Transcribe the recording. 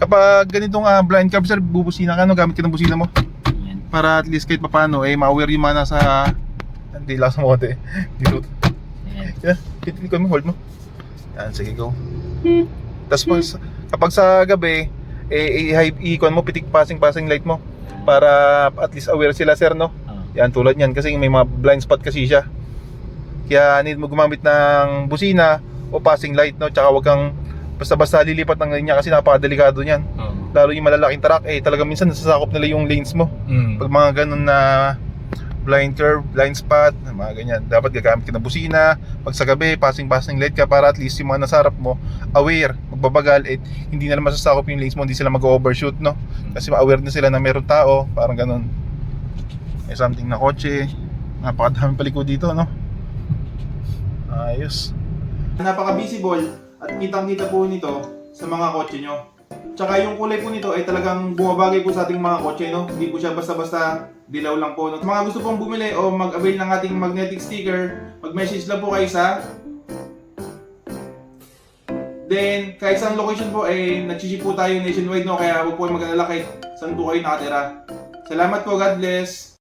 kapag ganitong ah, blind cab sir, bubusina ka, no? gamit ka ng busina mo. Yan. Para at least kahit papano, eh, ma-aware yung mga nasa... Hindi lang sa mote. Dito. Yan. Yan, pitin ko mo, hold mo. Yan, sige, go. Tapos pag, kapag sa gabi, eh, i-icon mo, pitik passing-passing light mo. Para at least aware sila, sir, no? Oh. Yan, tulad yan. Kasi may mga blind spot kasi siya. Kaya need mo gumamit ng busina o passing light, no? Tsaka wag kang basta-basta lilipat ng linya kasi napakadelikado niyan. Oh. Lalo yung malalaking truck, eh, talaga minsan nasasakop nila yung lanes mo. Mm. Pag mga ganun na blind curve, blind spot, mga ganyan. Dapat gagamit ka ng busina. Pag sa gabi, passing-passing light ka para at least yung mga nasarap mo, aware, magbabagal, eh, hindi naman masasakop yung lanes mo, hindi sila mag-overshoot, no? Kasi aware na sila na meron tao, parang ganun. May something na kotse, napakadaming paliko dito, no? Ayos. Napaka-visible at kitang-kita po nito sa mga kotse nyo. Tsaka yung kulay po nito ay talagang bumabagay po sa ating mga kotse, no? Hindi po siya basta-basta dilaw lang po. No? Mga gusto pong bumili o mag-avail ng ating magnetic sticker, mag-message lang po kayo sa Then, kahit saan location po, eh, nag-ship po tayo nationwide, no? Kaya huwag po mag-alala kahit saan po kayo nakatira. Salamat po, God bless!